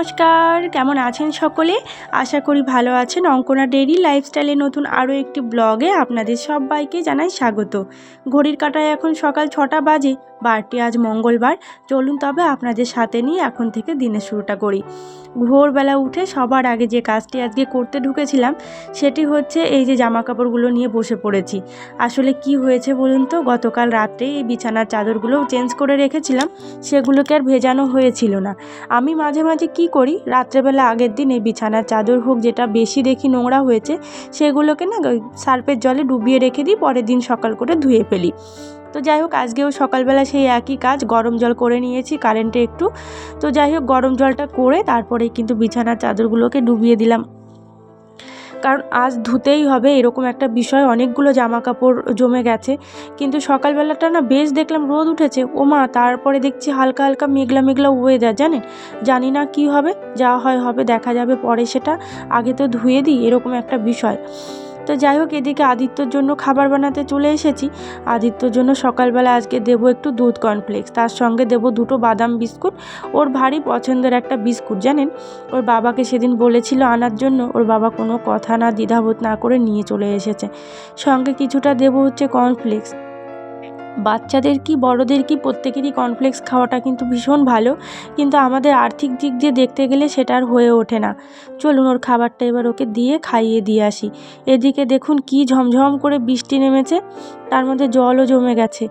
নমস্কার, কেমন আছেন সকলে? আশা করি ভালো আছেন। অঙ্কনা ডেইরি লাইফস্টাইলে নতুন আরও একটি ব্লগে আপনাদের সবাইকে জানাই স্বাগত। ঘড়ির কাটায় এখন সকাল ছটা বাজে। বারটি আজ মঙ্গলবার। চলুন তবে আপনাদের সাথে নিয়ে এখন থেকে দিনের শুরুটা করি। ভোরবেলা উঠে সবার আগে যে কাজটি আজকে করতে ঢুকেছিলাম, সেটি হচ্ছে এই যে জামা কাপড়গুলো নিয়ে বসে পড়েছি। আসলে কি হয়েছে বলুন তো? গতকাল রাত্রে এই বিছানার চাদরগুলো চেঞ্জ করে রেখেছিলাম, সেগুলোকে আর ভেজানো হয়েছিল না। আমি মাঝে মাঝে কি করি? রাত্রেবেলা আগের দিন এই বিছানার চাদর হোক যেটা বেশি দেখি নোংরা হয়েছে, সেগুলোকে না সার্ফের জলে ডুবিয়ে রেখে দিই, পরের দিন সকাল করে ধুয়ে ফেলি। তো যাই হোক, আজকেও সকালবেলা সেই একই কাজ, গরম জল করে নিয়েছি কারেন্টে একটু। তো যাই হোক, গরম জলটা করে তারপরে কিন্তু বিছানার চাদরগুলোকে ডুবিয়ে দিলাম। কারণ আজ ধুতেই হবে, এরকম একটা বিষয়, অনেকগুলো জামা কাপড় জমে গেছে। কিন্তু সকালবেলাটা না বেশ দেখলাম রোদ উঠেছে। ও মা, তারপরে দেখছি হালকা হালকা মেঘলা মেঘলা ওয়েদার জানেন? জানি না কি হবে, যা হয় হবে, দেখা যাবে পরে সেটা। আগে তো ধুয়ে দিই, এরকম একটা বিষয়। তো যাই হোক, এদিকে আদিত্যর জন্য খাবার বানাতে চলে এসেছি। আদিত্যর জন্য সকালবেলা আজকে দেবো একটু দুধ কর্নফ্লেক্স তার সঙ্গে দেবো দুটো বাদাম বিস্কুট। ওর ভারী পছন্দের একটা বিস্কুট, জানেন? ওর বাবাকে সেদিন বলেছিল আনার জন্য। ওর বাবা কোনো কথা না দ্বিধাবোধ না করে নিয়ে চলে এসেছে। সঙ্গে কিছুটা দেবো হচ্ছে কর্নফ্লেক্স বাচ্চাদের কি, বড়দের কি, প্রত্যেকেরই কর্নফ্লেক্স খাওয়াটা কিন্তু ভীষণ ভালো। কিন্তু আমাদের আর্থিক দিক দিয়ে দেখতে গেলে সেটা আর হয়ে ওঠে না। চলুন, ওর খাবারটা এবার ওকে দিয়ে খাইয়ে দিয়ে আসি। এদিকে দেখুন কি ঝমঝম করে বৃষ্টি নেমেছে। তার মধ্যে জলও জমে গেছে।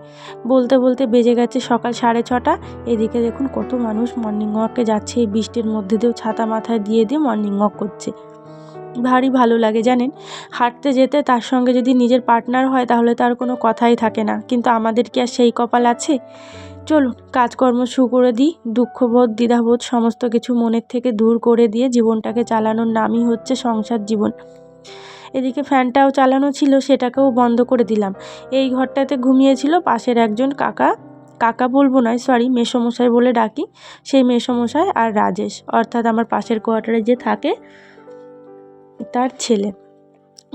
বলতে বলতে বেজে গেছে সকাল সাড়ে ছটা। এদিকে দেখুন কত মানুষ মর্নিং ওয়াকে যাচ্ছে। এই বৃষ্টির মধ্যে দিয়েও ছাতা মাথায় দিয়ে দিয়ে মর্নিং ওয়াক করছে। ভারী ভালো লাগে, জানেন? হাঁটতে যেতে তার সঙ্গে যদি নিজের পার্টনার হয়, তাহলে তার কোনো কথাই থাকে না। কিন্তু আমাদের কি আর সেই কপাল আছে? চলুন, কাজকর্ম শুরু করে দিই। দুঃখবোধ, দ্বিধাবোধ, সমস্ত কিছু মনের থেকে দূর করে দিয়ে জীবনটাকে চালানোর নামই হচ্ছে সংসার জীবন। এদিকে ফ্যানটাও চালানো ছিল, সেটাকেও বন্ধ করে দিলাম। এই ঘরটাতে ঘুমিয়েছিল পাশের একজন কাকা। কাকা বলব নয় সরি মেসমশাই বলে ডাকি। সেই মেসমশাই আর রাজেশ, অর্থাৎ আমার পাশের কোয়ার্টারে যে থাকে তার ছেলে।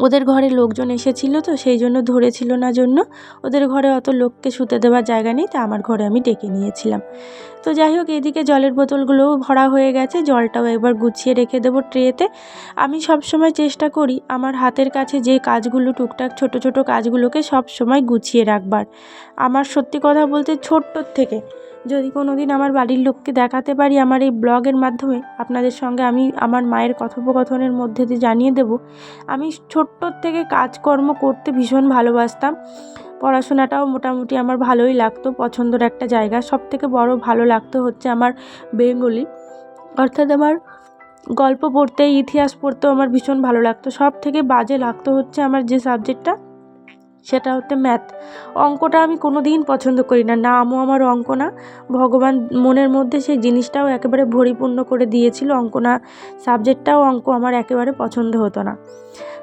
ওদের ঘরে লোকজন এসেছিল তো, সেই জন্য ধরেছিল না জন্য। ওদের ঘরে অত লোককে শুতে দেওয়ার জায়গা নেই, তা আমার ঘরে আমি ডেকে নিয়েছিলাম। তো যাই হোক, এদিকে জলের বোতলগুলোও ভরা হয়ে গেছে। জলটাও একবার গুছিয়ে রেখে দেবো ট্রেতে। আমি সব সময় চেষ্টা করি আমার হাতের কাছে যে কাজগুলো, টুকটাক ছোট ছোট কাজগুলোকে সব সময় গুছিয়ে রাখবার। আমার সত্যি কথা বলতে ছোট্টর থেকে যদি কোনো দিন আমার বাড়ির লোককে দেখাতে পারি আমার এই ব্লগের মাধ্যমে, আপনাদের সঙ্গে আমি আমার মায়ের কথোপকথনের মধ্যে দিয়ে জানিয়ে দেব। আমি ছোট্টর থেকে কাজকর্ম করতে ভীষণ ভালোবাসতাম। পড়াশোনাটাও মোটামুটি আমার ভালোই লাগতো, পছন্দের একটা জায়গা। সব থেকে বড় ভালো লাগতো হচ্ছে আমার বেঙ্গলি। অর্থাৎ আমার গল্প পড়তে, ইতিহাস পড়তেও আমার ভীষণ ভালো লাগতো। সব থেকে বাজে লাগতো হচ্ছে আমার যে সাবজেক্টটা সেটা হচ্ছে ম্যাথ। অঙ্কটা আমি কোনো দিন পছন্দ করি না। নামও আমার অঙ্ক না। ভগবান মনের মধ্যে সেই জিনিসটাও একেবারে ভরিপূর্ণ করে দিয়েছিল। অঙ্ক না, সাবজেক্টটাও অঙ্ক আমার একেবারে পছন্দ হতো না।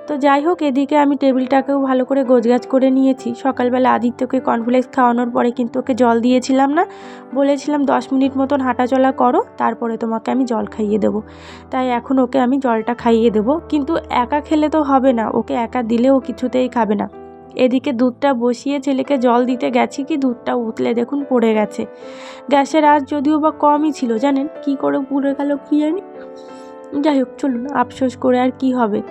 তো যাই হোক, এদিকে আমি টেবিলটাকেও ভালো করে গোছগাছ করে নিয়েছি। সকালবেলা আদিত্যকে কর্নফ্লেক্স খাওয়ানোর পরে কিন্তু ওকে জল দিয়েছিলাম না। বলেছিলাম, দশ মিনিট মতন হাঁটাচলা করো, তারপরে তোমাকে আমি জল খাইয়ে দেবো। তাই এখন ওকে আমি জলটা খাইয়ে দেবো। কিন্তু একা খেলে তো হবে না। ওকে একা দিলেও কিছুতেই খাবে না। এদিকে দুধটা বসিয়ে ছেলেকে জল দিতে গেছি কি দুধটা উতলে দেখুন পড়ে গেছে। গ্যাসের আজ যদিও বা কমই ছিল, জানেন? কি করে পুড়ে গেল কি জানি? যাই হোক, চলুন, আফসোস করে আর কি হবে।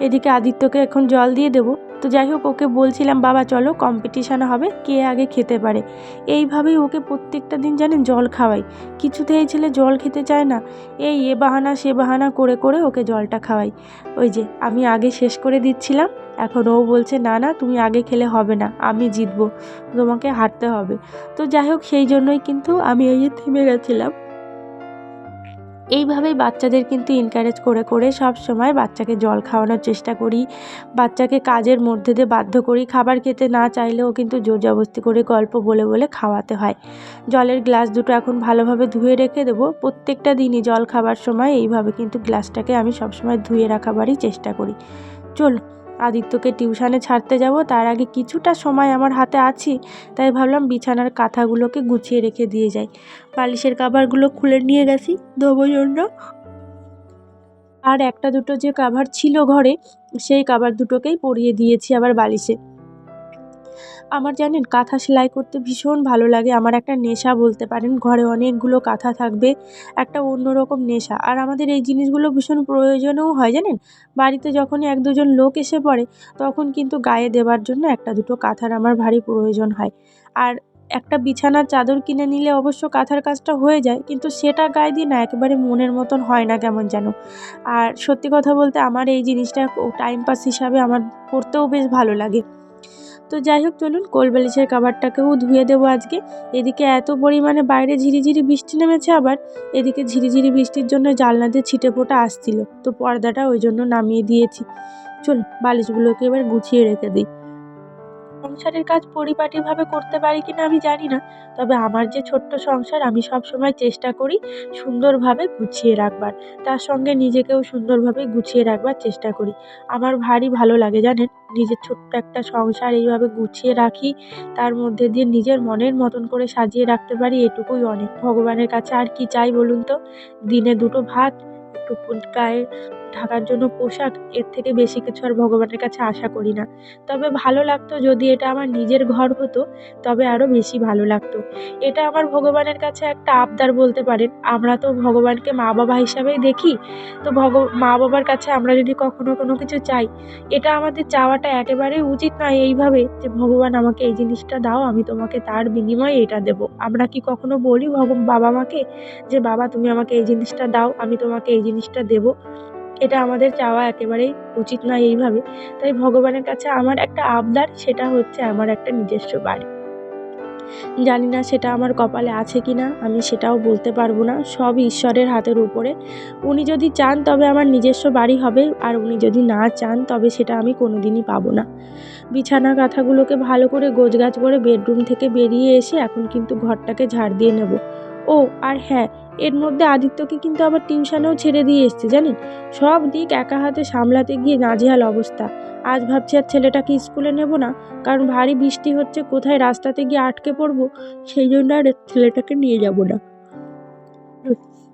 এদিকে আদিত্যকে এখন জল দিয়ে দেবো। তো যাই হোক, ওকে বলছিলাম, বাবা, চলো কম্পিটিশান হবে, কে আগে খেতে পারে। এইভাবেই ওকে প্রত্যেকটা দিন, জানেন, জল খাওয়াই। কিছুতে এই ছেলে জল খেতে চায় না। এই এ বাহানা, সে বাহানা করে করে ওকে জলটা খাওয়াই। ওই যে, আমি আগে শেষ করে দিচ্ছিলাম। এখন ও বলছে, না না, তুমি আগে খেলে হবে না, আমি জিতবো, তোমাকে হারতে হবে। তো যাই হোক, সেই জন্যই কিন্তু আমি এই থেমে গেছিলাম। এইভাবেই বাচ্চাদের কিন্তু এনকারেজ করে করে সব সময় বাচ্চাকে জল খাওয়ানোর চেষ্টা করি, বাচ্চাকে কাজের মধ্যে দিয়ে বাধ্য করি, খাবার খেতে না চাইলেও কিন্তু জোর জবস্তি করে গল্প বলে বলে খাওয়াতে হয়। জলের গ্লাস দুটো এখন ভালোভাবে ধুয়ে রেখে দেবো, প্রত্যেকটা দিনই জল খাবার সময় এইভাবে কিন্তু গ্লাসটাকে আমি সবসময় ধুয়ে রাখাবারই চেষ্টা করি। চল আদিত্যকে টিউশানে ছাড়তে যাব, তার আগে কিছুটা সময় আমার হাতে আছে, তাই ভাবলাম বিছানার কাঁথাগুলোকে গুছিয়ে রেখে দিয়ে যাই। বালিশের কাভারগুলো খুলে নিয়ে গেছি, ধোবো জন্য। আর একটা দুটো যে কাভার ছিল ঘরে, সেই কাভার দুটোকেই পরিয়ে দিয়েছি আবার বালিশে। আমার জানেন, কাঁথা সেলাই করতে ভীষণ ভালো লাগে। আমার একটা নেশা বলতে পারেন, ঘরে অনেকগুলো কাঁথা থাকবে, একটা অন্যরকম নেশা। আর আমাদের এই জিনিসগুলো ভীষণ প্রয়োজনও হয়, জানেন? বাড়িতে যখনই এক দুজন লোক এসে পড়ে, তখন কিন্তু গায়ে দেওয়ার জন্য একটা দুটো কাঁথার আমার ভারী প্রয়োজন হয়। আর একটা বিছানার চাদর কিনে নিলে অবশ্য কাঁথার কাজটা হয়ে যায়, কিন্তু সেটা গায়ে দিয়ে না, একেবারে মনের মতন হয় না কেমন যেন। আর সত্যি কথা বলতে, আমার এই জিনিসটা টাইম পাস হিসাবে আমার করতেও বেশ ভালো লাগে। তো যাই হোক, চলুন কোলবালিশের কাভারটাকেও ধুয়ে দেবো আজকে। এদিকে এত পরিমাণে বাইরে ঝিরিঝিরি বৃষ্টি নেমেছে আবার, এদিকে ঝিরিঝিরি বৃষ্টির জন্য জানলা দিয়ে ছিটে ফোটা আসছিল। তো পর্দাটা ওই জন্য নামিয়ে দিয়েছি। চলুন, বালিশগুলোকে এবার গুছিয়ে রেখে দিই। সংসারের কাজ পরিপাটিভাবে করতে পারি কিনা আমি জানি না। তবে আমার যে ছোট্ট সংসার, আমি সব সময় চেষ্টা করি সুন্দরভাবে গুছিয়ে রাখবার। তার সঙ্গে নিজেকেও সুন্দরভাবে গুছিয়ে রাখবার চেষ্টা করি। আমার ভারী ভালো লাগে, জানেন? নিজের ছোট্ট একটা সংসার এইভাবে গুছিয়ে রাখি, তার মধ্যে দিয়ে নিজের মনের মতন করে সাজিয়ে রাখতে পারি, এটুকুই অনেক। ভগবানের কাছে আর কি চাই বলুন তো? দিনে দুটো ভাত, একটু গায়ে ঢাকার জন্য পোশাক, এর থেকে বেশি কিছু আর ভগবানের কাছে আশা করি না। তবে ভালো লাগতো যদি এটা আমার নিজের ঘর হতো, তবে আরও বেশি ভালো লাগতো। এটা আমার ভগবানের কাছে একটা আবদার বলতে পারেন। আমরা তো ভগবানকে মা বাবা হিসাবেই দেখি। তো ভগ মা বাবার কাছে আমরা যদি কখনো কোনো কিছু চাই, এটা আমাদের চাওয়াটা একেবারেই উচিত নয় এইভাবে যে, ভগবান, আমাকে এই জিনিসটা দাও, আমি তোমাকে তার বিনিময়ে এটা দেবো। আমরা কি কখনো বলি বাবা মাকে যে, বাবা, তুমি আমাকে এই জিনিসটা দাও, আমি তোমাকে এই জিনিসটা দেবো? এটা আমাদের চাওয়া একেবারেই উচিত নয় এইভাবে। তাই ভগবানের কাছে আমার একটা আবদার, সেটা হচ্ছে আমার একটা নিজস্ব বাড়ি। জানি না সেটা আমার কপালে আছে কি না আমি সেটাও বলতে পারব না। সব ঈশ্বরের হাতের উপরে। উনি যদি চান তবে আমার নিজস্ব বাড়ি হবে, আর উনি যদি না চান তবে সেটা আমি কোনো দিনই পাবো না। বিছানা কাঁথাগুলোকে ভালো করে গোছগাছ করে বেডরুম থেকে বেরিয়ে এসে এখন কিন্তু ঘরটাকে ঝাড় দিয়ে নেব। ও, আর হ্যাঁ এর মধ্যে আদিত্যকে কিন্তু আবার টিউশনেও ছেড়ে দিয়ে এসছে, জানেন? সব দিক একা হাতে সামলাতে গিয়ে নাজেহাল অবস্থা। আজ ভাবছি আর ছেলেটাকে স্কুলে নেব না, কারণ ভারী বৃষ্টি হচ্ছে, কোথায় রাস্তাতে গিয়ে আটকে পড়ব? সেই জন্য আর ছেলেটাকে নিয়ে যাব না।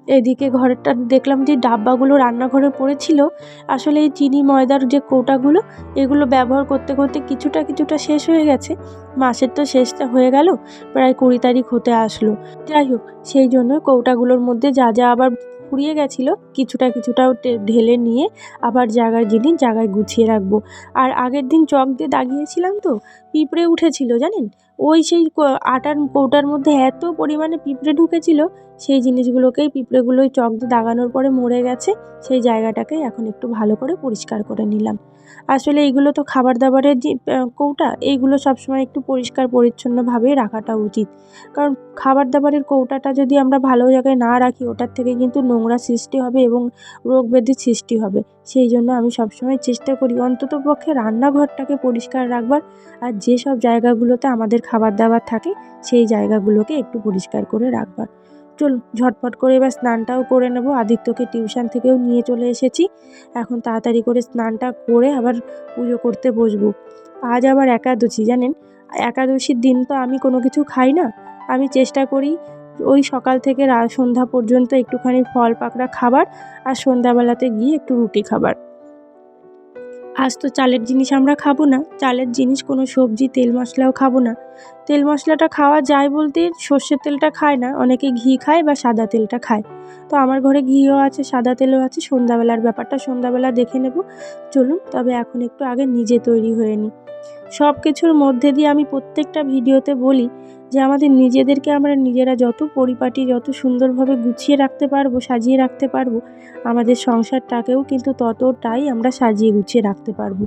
এদিকে ঘরেরটা দেখলাম যে ডাব্বাগুলো রান্নাঘরে পড়েছিল। আসলে এই চিনি, ময়দার যে কৌটাগুলো, এগুলো ব্যবহার করতে করতে কিছুটা কিছুটা শেষ হয়ে গেছে। মাসের তো শেষটা হয়ে গেল, প্রায় কুড়ি তারিখ হতে আসলো। যাই হোক, সেই জন্য কৌটাগুলোর মধ্যে যা যা আবার ফুরিয়ে গেছিল, কিছুটা কিছুটাও ঢেলে নিয়ে আবার জায়গায় জিনিস, জায়গায় গুছিয়ে রাখব। আর আগের দিন চক দিয়ে দাগিয়েছিলাম তো, পিঁপড়ে উঠেছিল, জানেন? ওই সেই আটার কৌটার মধ্যে এত পরিমাণে পিঁপড়ে ঢুকেছিল, সেই জিনিসগুলোকেই পিঁপড়েগুলোই চক দিয়ে দাগানোর পরে মরে গেছে, সেই জায়গাটাকেই এখন একটু ভালো করে পরিষ্কার করে নিলাম। আসলে এইগুলো তো খাবার দাবারের যে কৌটা এইগুলো সবসময় একটু পরিষ্কার, পরিচ্ছন্নভাবে রাখাটা উচিত। কারণ খাবার দাবারের কৌটাটা যদি আমরা ভালো জায়গায় না রাখি, ওটার থেকে কিন্তু নোংরা সৃষ্টি হবে এবং রোগ ব্যাধির সৃষ্টি হবে। সেই জন্য আমি সবসময় চেষ্টা করি অন্তত পক্ষে রান্নাঘরটাকে পরিষ্কার রাখবার, আর যেসব জায়গাগুলোতে আমাদের খাবার দাবার থাকে, সেই জায়গাগুলোকে একটু পরিষ্কার করে রাখবার। চলুন ঝটপট করে এবার স্নানটাও করে নেব। আদিত্যকে টিউশন থেকেও নিয়ে চলে এসেছি। এখন তাড়াতাড়ি করে স্নানটা করে আবার পুজো করতে বসবো। আজ আবার একাদশী, জানেন? একাদশীর দিন তো আমি কোনো কিছু খাই না। আমি চেষ্টা করি ওই সকাল থেকে সন্ধ্যা পর্যন্ত একটুখানি ফল পাকড়া খাবার আর সন্ধ্যাবেলাতে গিয়ে একটু রুটি খাবার। আজ তো চালের জিনিস আমরা খাব না। চালের জিনিস কোনো সবজি, তেল মশলাও খাব না। তেল মশলাটা খাওয়া যায় বলতে সর্ষের তেলটা খায় না। অনেকে ঘি খায় বা সাদা তেলটা খায়। তো আমার ঘরে ঘিও আছে, সাদা তেলও আছে। সন্ধ্যাবেলার ব্যাপারটা সন্ধ্যাবেলা দেখে নেব। চলুন, তবে এখন একটু আগে নিজে তৈরি হয়ে নিই। সব কিছুর মধ্যে দিয়ে আমি প্রত্যেকটা ভিডিওতে বলি যে আমাদের নিজেদেরকে আমরা নিজেরা যত পরিপাটি, যত সুন্দরভাবে গুছিয়ে রাখতে পারব, সাজিয়ে রাখতে পারব, আমাদের সংসারটাকেও কিন্তু ততটাই আমরা সাজিয়ে গুছিয়ে রাখতে পারব।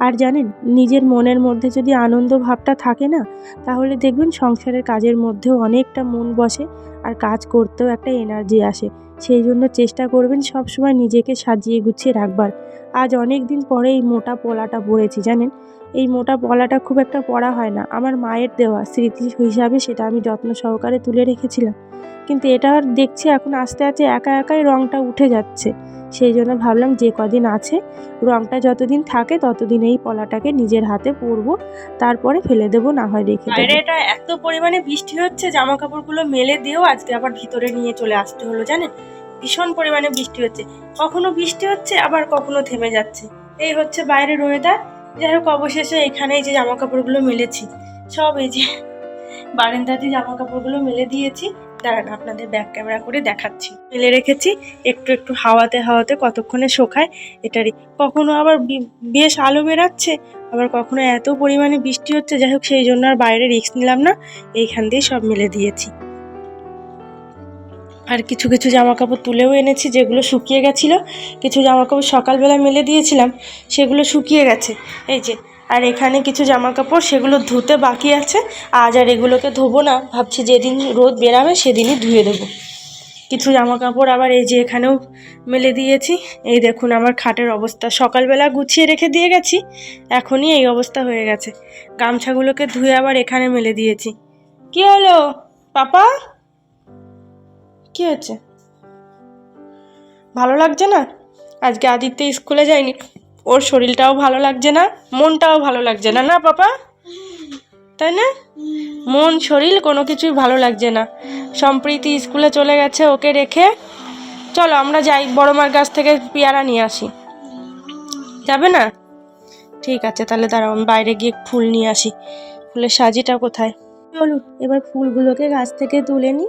আর জানেন, নিজের মনের মধ্যে যদি আনন্দ ভাবটা থাকে না, তাহলে দেখবেন সংসারের কাজের মধ্যেও অনেকটা মন বসে আর কাজ করতেও একটা এনার্জি আসে। সেই জন্য চেষ্টা করবেন সব সময় নিজেকে সাজিয়ে গুছিয়ে রাখবার। আজ অনেক দিন পরে এই মোটা পোলাটা পড়েছি, জানেন? এই মোটা পলাটা খুব একটা পরা হয় না। আমার মায়ের দেওয়া স্মৃতি হিসাবে সেটা আমি যত্ন সহকারে তুলে রেখেছিলাম। কিন্তু এটা দেখছি এখন আস্তে আস্তে একা একাই রঙটা উঠে যাচ্ছে। সেই জন্য ভাবলাম যে কদিন আছে রঙটা যতদিন থাকে ততদিন এই পলাটাকে নিজের হাতে পরবো, তারপরে ফেলে দেবো, না হয় রেখে বাইরে এটা এত পরিমাণে বৃষ্টি হচ্ছে জামা কাপড়গুলো মেলে দিয়েও আজকে আবার ভিতরে নিয়ে চলে আসতে হলো, জানেন? ভীষণ পরিমাণে বৃষ্টি হচ্ছে। কখনো বৃষ্টি হচ্ছে, আবার কখনো থেমে যাচ্ছে। এই হচ্ছে বাইরের ওয়েদার যাই হোক অবশেষে এখানে যে জামা কাপড়গুলো মেলেছি, সব এই যে বারান্দাতে জামা কাপড়গুলো মেলে দিয়েছি, দাঁড়ান আপনাদের ব্যাক ক্যামেরা করে দেখাচ্ছি। মেলে রেখেছি, একটু একটু হাওয়াতে হাওয়াতে কতক্ষণে শোকায়, এটারই। কখনো আবার বেশ আলো বেরাচ্ছে, আবার কখনো এত পরিমাণে বৃষ্টি হচ্ছে যাই হোক সেই জন্য আর বাইরে রিস্ক নিলাম না, এইখান দিয়ে সব মেলে দিয়েছি। আর কিছু কিছু জামা কাপড় তুলেও এনেছি যেগুলো শুকিয়ে গেছিল। কিছু জামা কাপড় সকালবেলা মেলে দিয়েছিলাম, সেগুলো শুকিয়ে গেছে। এই যে, আর এখানে কিছু জামা কাপড় সেগুলো ধুতে বাকি আছে। আজ আর এগুলোকে ধোবো না, ভাবছি যেদিন রোদ বেরাবে সেদিনই ধুয়ে দেবো। কিছু জামা কাপড় আবার এই যে এখানেও মেলে দিয়েছি। এই দেখুন আমার খাটের অবস্থা। সকালবেলা গুছিয়ে রেখে দিয়ে গেছি, এখনই এই অবস্থা হয়ে গেছে। গামছাগুলোকে ধুয়ে আবার এখানে মেলে দিয়েছি। কি হলো? পাপা? কি হয়েছে? ভালো লাগছে না? আজকে আদিত্য স্কুলে যায়নি। ওর শরীরটাও ভালো লাগছে না, মনটাও ভালো লাগছে না না পাপা? তাই না? মন, শরীর কোনো কিছুই ভালো লাগছে না। সম্প্রীতি স্কুলে চলে গেছে ওকে রেখে। চলো আমরা যাই, বড় মার গাছ থেকে পেয়ারা নিয়ে আসি। যাবে না? ঠিক আছে, তাহলে দাঁড়াও, আমি বাইরে গিয়ে ফুল নিয়ে আসি। ফুলের সাজিটা কোথায়? চলুন এবার ফুলগুলোকে গাছ থেকে তুলে নিই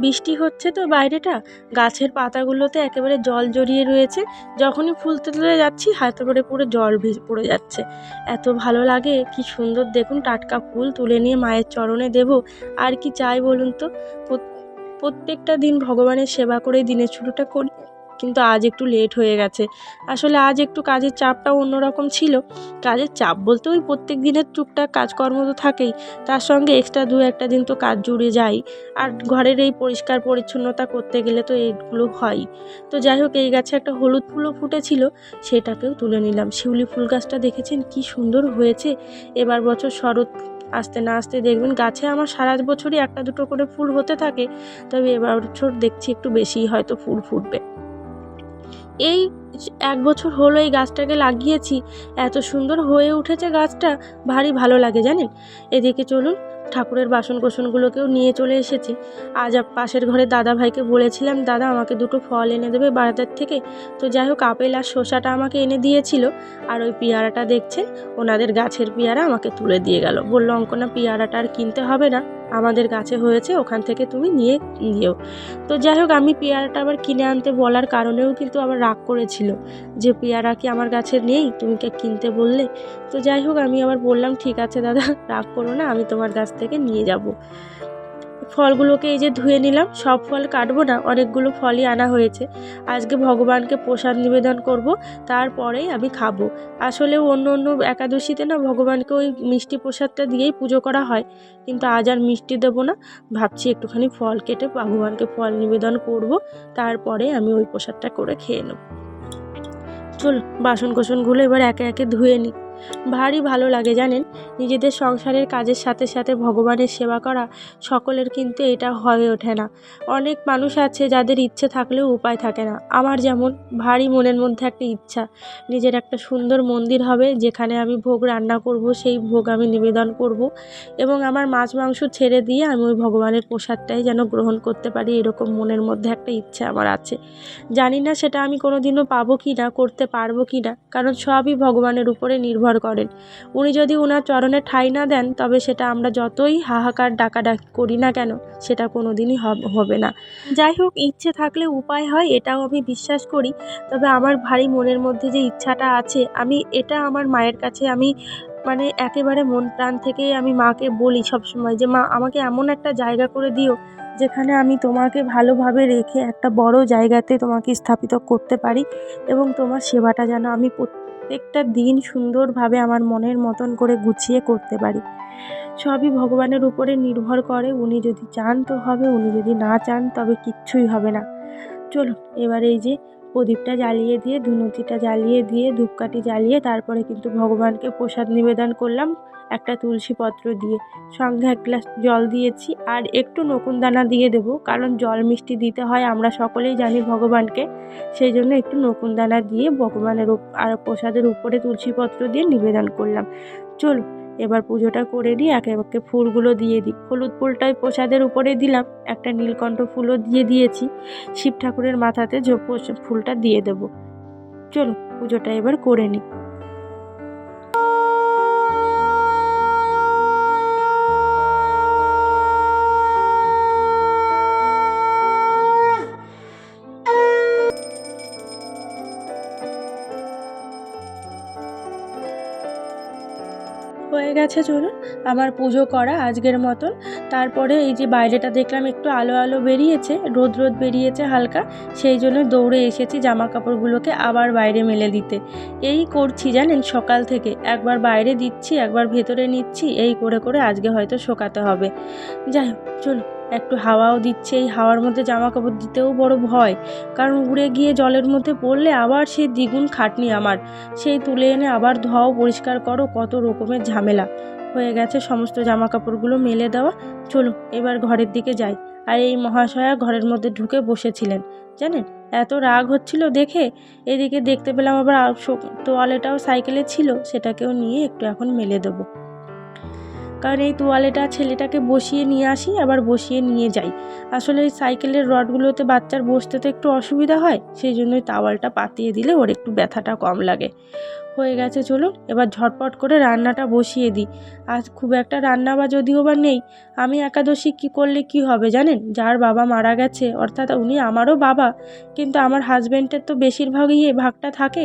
বৃষ্টি হচ্ছে তো বাইরেটা, গাছের পাতাগুলোতে একেবারে জল জড়িয়ে রয়েছে, যখনই ফুল তুলে যাচ্ছি হাতে করে পুরো জল পড়ে যাচ্ছে। এত ভালো লাগে, কি সুন্দর দেখুন টাটকা ফুল তুলে নিয়ে মায়ের চরণে দেব, আর কি চাই বলুন তো? প্রত্যেকটা দিন ভগবানের সেবা করে দিনের শুরুটা করি। কিন্তু আজ একটু লেট হয়ে গেছে। আসলে আজ একটু কাজের চাপটাও অন্যরকম ছিল। কাজের চাপ বলতে ওই প্রত্যেক দিনের টুকটাক কাজকর্ম তো থাকেই, তার সঙ্গে এক্সট্রা দু একটা দিন তো কাজ জুড়ে যায়। আর ঘরের এই পরিষ্কার পরিচ্ছন্নতা করতে গেলে তো এইগুলো হয়। তো যাই হোক, এই গাছে একটা হলুদ ফুলও ফুটেছিল, সেটাকেও তুলে নিলাম। শিউলি ফুল গাছটা দেখেছেন? কি সুন্দর হয়েছে। এবার বছর শরৎ আসতে না আসতে দেখবেন, গাছে আমার সারা বছরই একটা দুটো করে ফুল হতে থাকে। তবে এবার বছর দেখছি একটু বেশিই হয়তো ফুল ফুটবে। এই এক বছর হলো এই গাছটাকে লাগিয়েছি। এত সুন্দর হয়ে উঠেছে গাছটা, ভারী ভালো লাগে, জানেন? এদিকে চলুন, ঠাকুরের বাসন কোসনগুলোকেও নিয়ে চলে এসেছি। আজ পাশের ঘরে দাদা ভাইকে বলেছিলাম, দাদা, আমাকে দুটো ফল এনে দেবে বাজার থেকে। তো যাই হোক, আপেল আর শসাটা আমাকে এনে দিয়েছিল। আর ওই পেয়ারাটা দেখছেন? ওনাদের গাছের পেয়ারা আমাকে তুলে দিয়ে গেল। বলল, অঙ্কনা, পেয়ারাটা আর কিনতে হবে না। আমাদের গাছে হয়েছে, ওখান থেকে তুমি নিয়ে নিও তো যাই হোক, আমি পেয়ারাটা আবার কিনে আনতে বলার কারণেও কিন্তু আবার রাগ করেছিল যে, পেয়ারা কি আমার গাছে নেই? তুমি কে কিনতে বললে? তো যাই হোক, আমি আবার বললাম, ঠিক আছে দাদা, রাগ করো না, আমি তোমার গাছ থেকে নিয়ে যাব। ফলগুলোকে এই যে ধুয়ে নিলাম, সব ফল কাটবো না, অনেকগুলো ফলই আনা হয়েছে। আজকে ভগবানকে প্রসাদ নিবেদন করব, তারপরেই আমি খাব। আসলে অন্য অন্য একাদশীতে না ভগবানকে ওই মিষ্টি প্রসাদটা দিয়েই পুজো করা হয়, কিন্তু আজ আর মিষ্টি দেবো না। ভাবছি একটুখানি ফল কেটে ভগবানকে ফল নিবেদন করব, তারপরে আমি ওই প্রসাদটা করে খেয়ে নেব। চল বাসন কোসনগুলো এবার একে একে ধুয়ে নিই ভারী ভালো লাগে, জানেন? নিজেদের সংসারের কাজের সাথে সাথে ভগবানের সেবা করা সকলের কিন্তু এটা হয়ে ওঠে না। অনেক মানুষ আছে যাদের ইচ্ছে থাকলেও উপায় থাকে না। আমার যেমন ভারী মনের মধ্যে একটা ইচ্ছা, নিজের একটা সুন্দর মন্দির হবে যেখানে আমি ভোগ রান্না করব, সেই ভোগ আমি নিবেদন করব এবং আমার মাছ মাংস ছেড়ে দিয়ে আমি ওই ভগবানের প্রসাদটাই যেন গ্রহণ করতে পারি এরকম মনের মধ্যে একটা ইচ্ছা আমার আছে। জানি না সেটা আমি কোনো দিনও পাবো কি না করতে পারব কি না কারণ সবই ভগবানের উপরে নির্ভর করেন। উনি যদি ওনার চরণে ঠাঁই না দেন, তবে সেটা আমরা যতই হাহাকার ডাকাডাকি করি না কেন, সেটা কোনো দিনই হবে না। যাই হোক, ইচ্ছে থাকলে উপায় হয়, এটাও আমি বিশ্বাস করি। তবে আমার ভারী মনের মধ্যে যে ইচ্ছাটা আছে, আমি এটা আমার মায়ের কাছে আমি মানে একেবারে মন প্রাণ থেকেই আমি মাকে বলি সবসময় যে, মা, আমাকে এমন একটা জায়গা করে দিও, যেখানে আমি তোমাকে ভালোভাবে রেখে একটা বড় জায়গাতে তোমাকে স্থাপিত করতে পারি এবং তোমার সেবাটা যেন আমি প্রত্যেকটা দিন সুন্দরভাবে আমার মনের মতন করে গুছিয়ে করতে পারি। সবই ভগবানের উপরে নির্ভর করে, উনি যদি চান তো হবে, উনি যদি না চান তবে কিচ্ছুই হবে না। চলুন, এবার এই যে প্রদীপটা জ্বালিয়ে দিয়ে ধুনুচিটা জ্বালিয়ে দিয়ে, ধূপকাঠি জ্বালিয়ে তারপরে কিন্তু ভগবানকে প্রসাদ নিবেদন করলাম একটা তুলসী পত্র দিয়ে। সঙ্গে এক গ্লাস জল দিয়েছি আর একটু নকুন দানা দিয়ে দেবো কারণ জল মিষ্টি দিতে হয়, আমরা সকলেই জানি ভগবানকে। সেই জন্য একটু নকুন দানা দিয়ে ভগবানের আর প্রসাদের উপরে তুলসী পত্র দিয়ে নিবেদন করলাম। চলো এবার পুজোটা করে নিই একে একে ফুলগুলো দিয়ে দিই। হলুদ ফুলটাই প্রসাদের উপরে দিলাম, একটা নীলকণ্ঠ ফুলও দিয়ে দিয়েছি। শিব ঠাকুরের মাথাতে ফুলটা দিয়ে দেবো। চলো পুজোটা এবার করে নিই। গেছে চলুন আমার পুজো করা আজকের মতন। তারপরে এই যে বাইরেটা দেখলাম, একটু আলো আলো বেরিয়েছে, রোদ রোদ বেরিয়েছে হালকা, সেই জন্য দৌড়ে এসেছি জামা কাপড়গুলোকে আবার বাইরে মেলে দিতে। এই করছি জানেন সকাল থেকে, একবার বাইরে দিচ্ছি, একবার ভেতরে নিচ্ছি, এই করে করে আজকে হয়তো শোকাতে হবে। যাই হোক, চলুন। একটু হাওয়াও দিচ্ছে, এই হাওয়ার মধ্যে জামা কাপড় দিতেও বড় ভয়। কারণ উড়ে গিয়ে জলের মধ্যে পড়লে আবার সেই দ্বিগুণ খাটনি আমার। সেই তুলে এনে আবার ধোয়াও পরিষ্কার করো, কত রকমের ঝামেলা। হয়ে গেছে সমস্ত জামা কাপড়গুলো মেলে দেওয়া। চলুন এবার ঘরের দিকে যাই। আর এই মহাশয়া ঘরের মধ্যে ঢুকে বসেছিলেন। জানেন, এত রাগ হচ্ছিল দেখে। এদিকে দেখতে পেলাম আবার তোয়ালেটাও সাইকেলে ছিল, সেটাকেও নিয়ে একটু এখন মেলে দেবো। কারণ এই তোয়ালেটা ছেলেটাকে বসিয়ে নিয়ে আসি, আবার বসিয়ে নিয়ে যাই। আসলে ওই সাইকেলের রডগুলোতে বাচ্চার বসতে তো একটু অসুবিধা হয়, সেই জন্যই তাওয়ালটা পাতিয়ে দিলে ওর একটু ব্যথাটা কম লাগে। হয়ে গেছে চলুন, এবার ঝটপট করে রান্নাটা বসিয়ে দিই। আজ খুব একটা রান্না বা যদিও বা নেই, আমি একাদশী কী করলে কি হবে জানেন? যার বাবা মারা গেছে, অর্থাৎ উনি আমারও বাবা, কিন্তু আমার হাজব্যান্ডের তো বেশিরভাগই এই ভাগটা থাকে।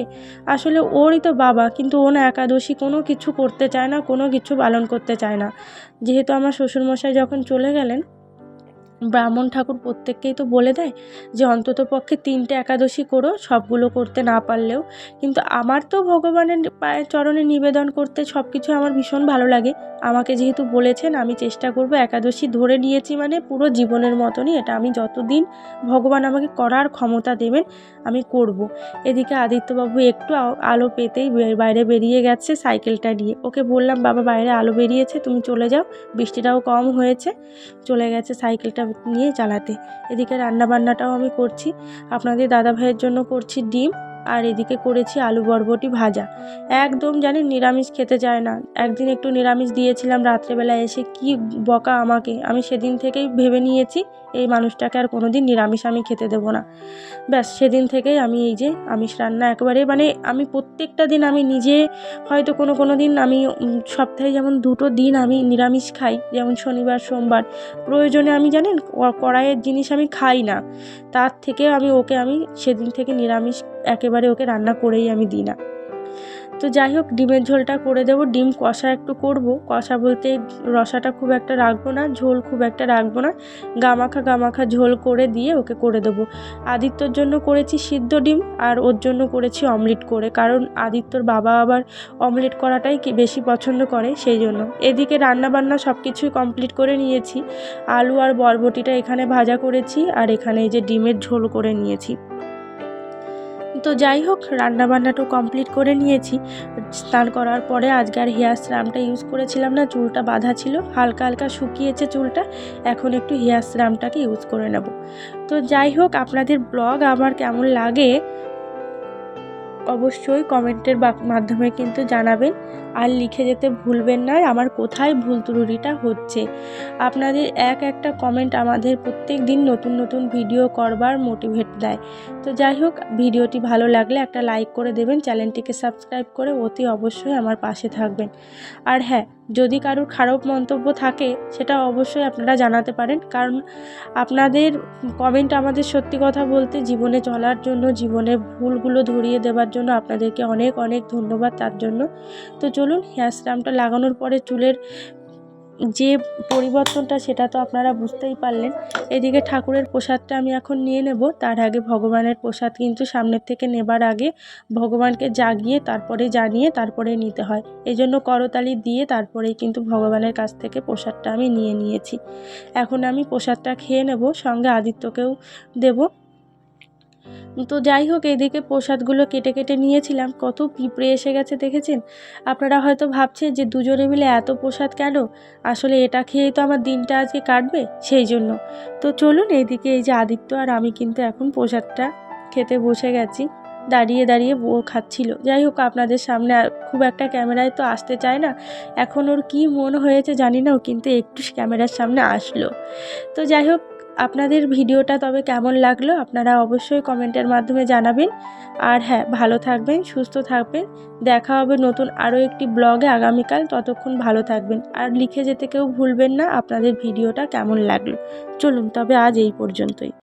আসলে ওরই তো বাবা, কিন্তু ও না একাদশী কোনো কিছু করতে চায় না, কোনো কিছু পালন করতে চায় না। যেহেতু আমার শ্বশুরমশাই যখন চলে গেলেন ব্রাহ্মণ ঠাকুর প্রত্যেককেই তো বলে দেয় যে অন্তত পক্ষে তিনটে একাদশী করো, সবগুলো করতে না পারলেও। কিন্তু আমার তো ভগবানের পায়ের চরণে নিবেদন করতে সব কিছু আমার ভীষণ ভালো লাগে। আমাকে যেহেতু বলেছেন, আমি চেষ্টা করব একাদশী ধরে নিয়েছি মানে পুরো জীবনের মতনই। এটা আমি যতদিন ভগবান আমাকে করার ক্ষমতা দেবেন, আমি করব। এদিকে আদিত্যবাবু একটু আলো পেতেই বাইরে বেরিয়ে গেছে সাইকেলটা নিয়ে। ওকে বললাম, বাবা, বাইরে আলো বেরিয়েছে, তুমি চলে যাও। বৃষ্টিটাও কম হয়েছে। চলে গেছে সাইকেলটা নিয়ে জ্বালাতে এদিকে রান্না বান্নাটাও আমি করছি। আপনাদের দাদা ভাইয়ের জন্য করছি ডিম আর এদিকে করেছি আলু বরবটি ভাজা। একদম জানি নিরামিষ খেতে যায় না। একদিন একটু নিরামিষ দিয়েছিলাম রাত্রেবেলা এসে কি বকা আমাকে। আমি সেদিন থেকেই ভেবে নিয়েছি এই মানুষটাকে আর কোনো দিন নিরামিষ আমি খেতে দেবো না। ব্যাস, সেদিন থেকেই আমি এই যে আমিষ রান্না একেবারে মানে আমি প্রত্যেকটা দিন আমি নিজে হয়তো কোনো কোনো দিন আমি সপ্তাহে যেমন দুটো দিন আমি নিরামিষ খাই, যেমন শনিবার, সোমবার। প্রয়োজনে আমি জানেন কড়াইয়ের জিনিস আমি খাই না। তার থেকে আমি ওকে আমি সেদিন থেকে নিরামিষ একেবারে ওকে রান্না করেই আমি দিই না। তো যাই হোক, ডিমের ঝোলটা করে দেবো। ডিম কষা একটু করব। কষা বলতে রসাটা খুব একটা রাখব না, ঝোল খুব একটা রাখব না। গামাখা গামাখা ঝোল করে দিয়ে ওকে করে দেবো। আদিত্যর জন্য করেছি সিদ্ধ ডিম আর ওর জন্য করেছি অমলেট করে। কারণ আদিত্যর বাবা আবার অমলেট করাটাই বেশি পছন্দ করে সেই জন্য। এদিকে রান্না বান্না সব কিছুই কমপ্লিট করে নিয়েছি। আলু আর বরবটিটা এখানে ভাজা করেছি আর এখানে এই যে ডিমের ঝোল করে নিয়েছি। তো যাই হোক রান্না বান্নাটাও কমপ্লিট করে নিয়েছি। স্নান করার পরে আজকে আর হেয়ার স্রামটা ইউজ করেছিলাম না, চুলটা বাঁধা ছিল। হালকা হালকা শুকিয়েছে চুলটা, এখন একটু হেয়ার স্রামটাকে ইউজ করে নেব। তো যাই হোক, আপনাদের ব্লগ আমার কেমন লাগে, অবশ্যই কমেন্টের মাধ্যমে কিন্তু জানাবেন। আর লিখে যেতে ভুলবেন না আমার কোথায় ভুল ত্রুটিটা হচ্ছে? আপনাদের এক একটা কমেন্ট আমাদের প্রত্যেক দিন নতুন নতুন ভিডিও করবার মোটিভেট দেয়। তো যাই হোক ভিডিওটি ভালো লাগলে একটা লাইক করে দেবেন চ্যানেলটিকে সাবস্ক্রাইব করে অতি অবশ্যই আমার পাশে থাকবেন। আর হ্যাঁ যদি কারোর খারাপ মন্তব্য থাকে, সেটা অবশ্যই আপনারা জানাতে পারেন, কারণ আপনাদের কমেন্ট আমাদের সত্যি কথা বলতে জীবনে চলার জন্য, জীবনের ভুলগুলো ধরিয়ে দেওয়ার জন্য আপনাদেরকে অনেক অনেক ধন্যবাদ তার জন্য। তো চলুন হেয়ার স্ট্রামটা লাগানোর পরে চুলের যে পরিবর্তনটা সেটা তো আপনারা বুঝতেই পারলেন। এদিকে ঠাকুরের প্রসাদটা আমি এখন নিয়ে নেব। তার আগে ভগবানের প্রসাদ কিন্তু সামনের থেকে নেবার আগে ভগবানকে জাগিয়ে, তারপরে জানিয়ে, তারপরে নিতে হয়। এই জন্য করতালি দিয়ে তারপরেই কিন্তু ভগবানের কাছ থেকে প্রসাদটা আমি নিয়ে নিয়েছি। এখন আমি প্রসাদটা খেয়ে নেব। সঙ্গে আদিত্যকেও দেব। তো যাই হোক, এদিকে প্রসাদগুলো কেটে কেটে নিয়েছিলাম। কত পিঁপড়ে এসে গেছে দেখেছেন? আপনারা হয়তো ভাবছেন যে দুজনে মিলে এত প্রসাদ কেন? আসলে এটা খেয়েই তো আমার দিনটা আজকে কাটবে, সেই জন্য। তো চলুন এইদিকে এই যে আদিত্য আর আমি কিন্তু এখন প্রসাদটা খেতে বসে গেছি। দাঁড়িয়ে দাঁড়িয়ে বউ খাচ্ছিল। যাই হোক, আপনাদের সামনে খুব একটা ক্যামেরায় তো আসতে চায় না। এখন ওর কী মন হয়েছে জানি না, ও কিন্তু একটু ক্যামেরার সামনে আসলো। তো যাই হোক আপনাদের ভিডিওটা তবে কেমন লাগল আপনারা অবশ্যই কমেন্টের মাধ্যমে জানাবেন। আর হ্যাঁ ভালো থাকবেন, সুস্থ থাকবেন। দেখা হবে নতুন আরও একটি ব্লগে আগামীকাল। ততক্ষণ ভালো থাকবেন। আর লিখে যেতে কেউ ভুলবেন না, আপনাদের ভিডিওটা কেমন লাগল। চলুন তবে আজ এই পর্যন্তই।